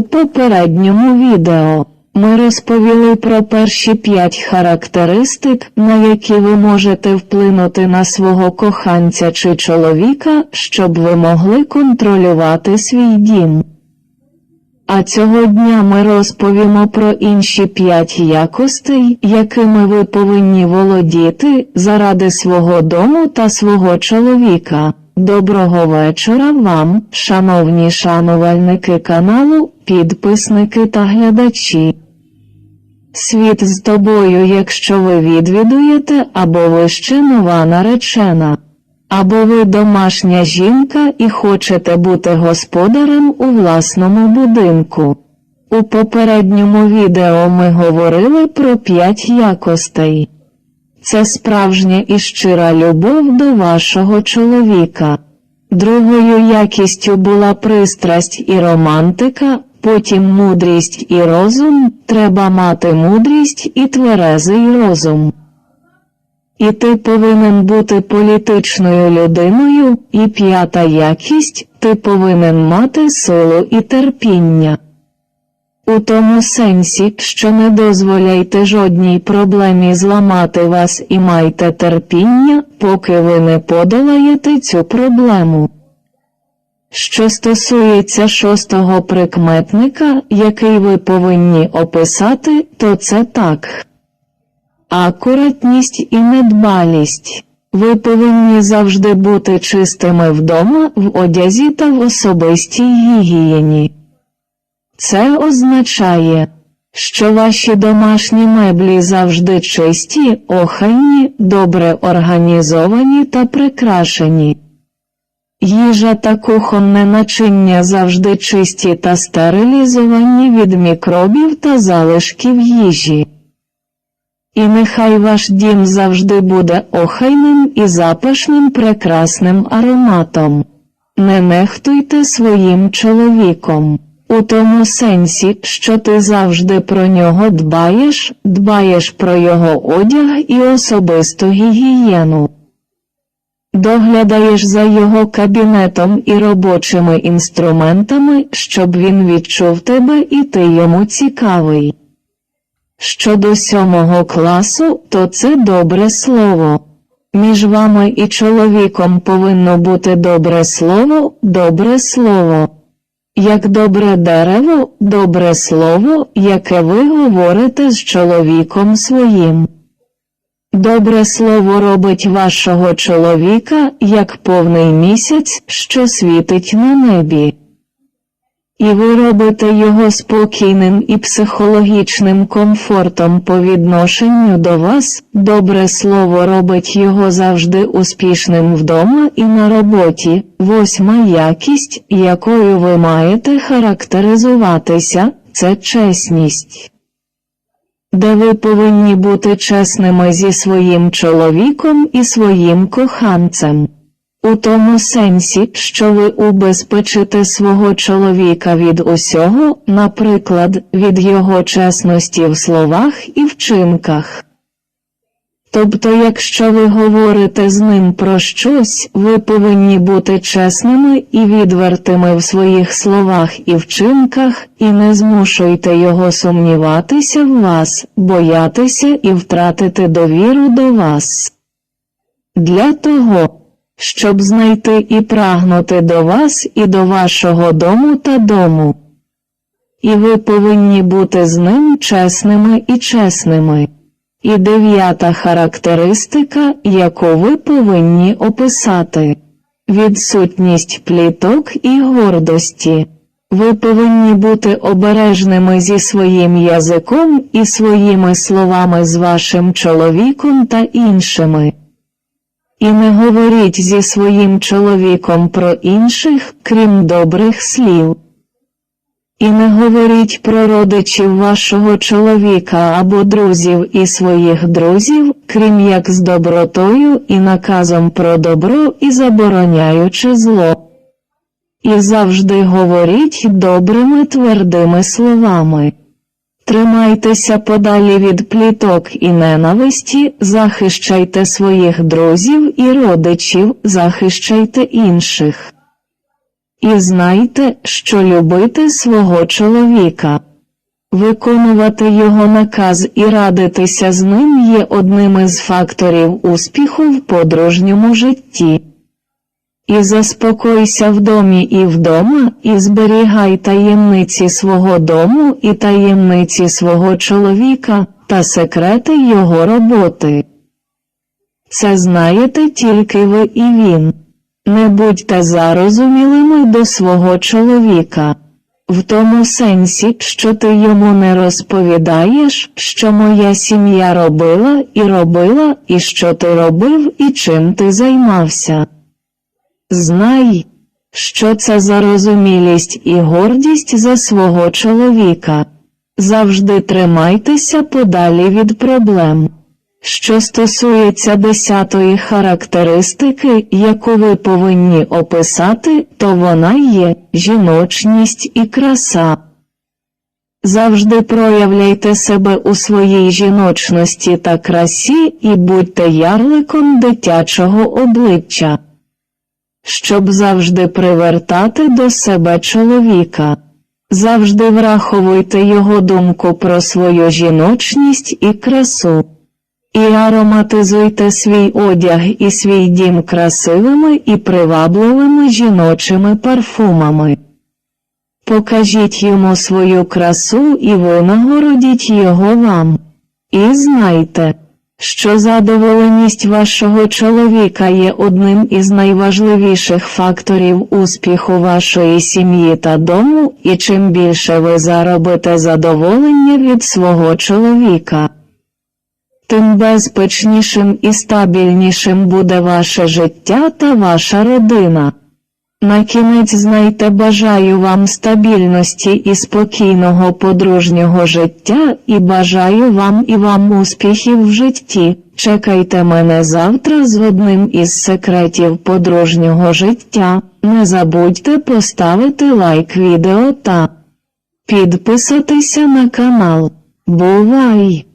У попередньому відео ми розповіли про перші п'ять характеристик, на які ви можете вплинути на свого коханця чи чоловіка, щоб ви могли контролювати свій дім. А цього дня ми розповімо про інші п'ять якостей, якими ви повинні володіти заради свого дому та свого чоловіка. Доброго вечора вам, шановні шанувальники каналу, підписники та глядачі. Світ з тобою, якщо ви відвідуєте, або ви ще нова наречена, або ви домашня жінка і хочете бути господарем у власному будинку. У попередньому відео ми говорили про п'ять якостей. Це справжня і щира любов до вашого чоловіка. Другою якістю була пристрасть і романтика, потім мудрість і розум, треба мати мудрість і тверезий розум. І ти повинен бути політичною людиною, і п'ята якість ти повинен мати силу і терпіння. У тому сенсі, що не дозволяйте жодній проблемі зламати вас і майте терпіння, поки ви не подолаєте цю проблему. Що стосується шостого прикметника, який ви повинні описати, то це так. Акуратність і недбалість. Ви повинні завжди бути чистими вдома, в одязі та в особистій гігієні. Це означає, що ваші домашні меблі завжди чисті, охайні, добре організовані та прикрашені. Їжа та кухонне начиння завжди чисті та стерилізовані від мікробів та залишків їжі. І нехай ваш дім завжди буде охайним і запашним прекрасним ароматом. Не нехтуйте своїм чоловіком. У тому сенсі, що ти завжди про нього дбаєш, дбаєш про його одяг і особисту гігієну. Доглядаєш за його кабінетом і робочими інструментами, щоб він відчув тебе і ти йому цікавий. Щодо сьомого класу, то це добре слово. Між вами і чоловіком повинно бути добре слово, добре слово. Як добре дерево, добре слово, яке ви говорите з чоловіком своїм. Добре слово робить вашого чоловіка, як повний місяць, що світить на небі. І ви робите його спокійним і психологічним комфортом по відношенню до вас, добре слово робить його завжди успішним вдома і на роботі, восьма якість, якою ви маєте характеризуватися, це чесність. Де ви повинні бути чесними зі своїм чоловіком і своїм коханцем. У тому сенсі, що ви убезпечите свого чоловіка від усього, наприклад, від його чесності в словах і вчинках. Тобто, якщо ви говорите з ним про щось, ви повинні бути чесними і відвертими в своїх словах і вчинках, і не змушуйте його сумніватися в вас, боятися і втратити довіру до вас. Для того щоб знайти і прагнути до вас і до вашого дому та дому. І ви повинні бути з ним чесними і чесними. І дев'ята характеристика, яку ви повинні описати відсутність пліток і гордості. Ви повинні бути обережними зі своїм язиком і своїми словами з вашим чоловіком та іншими. І не говоріть зі своїм чоловіком про інших, крім добрих слів. І не говоріть про родичів вашого чоловіка або друзів і своїх друзів, крім як з добротою і наказом про добро і забороняючи зло. І завжди говоріть добрими твердими словами. Тримайтеся подалі від пліток і ненависті, захищайте своїх друзів і родичів, захищайте інших. І знайте, що любити свого чоловіка. Виконувати його наказ і радитися з ним є одним із факторів успіху в подружньому житті. І заспокойся в домі і вдома, і зберігай таємниці свого дому і таємниці свого чоловіка та секрети його роботи. Це знаєте тільки ви і він. Не будьте зарозумілими до свого чоловіка. В тому сенсі, що ти йому не розповідаєш, що моя сім'я робила і робила, і що ти робив, і чим ти займався. Знай, що це зарозумілість і гордість за свого чоловіка. Завжди тримайтеся подалі від проблем. Що стосується десятої характеристики, яку ви повинні описати, то вона є жіночність і краса. Завжди проявляйте себе у своїй жіночності та красі і будьте ярликом дитячого обличчя, щоб завжди привертати до себе чоловіка. Завжди враховуйте його думку про свою жіночність і красу. І ароматизуйте свій одяг і свій дім красивими і привабливими жіночими парфумами. Покажіть йому свою красу і винагородіть його вам. І знайте, що задоволеність вашого чоловіка є одним із найважливіших факторів успіху вашої сім'ї та дому, і чим більше ви заробите задоволення від свого чоловіка тим безпечнішим і стабільнішим буде ваше життя та ваша родина. На кінець знайте бажаю вам стабільності і спокійного подружнього життя і бажаю вам і вам успіхів в житті. Чекайте мене завтра з одним із секретів подружнього життя. Не забудьте поставити лайк відео та підписатися на канал. Бувай!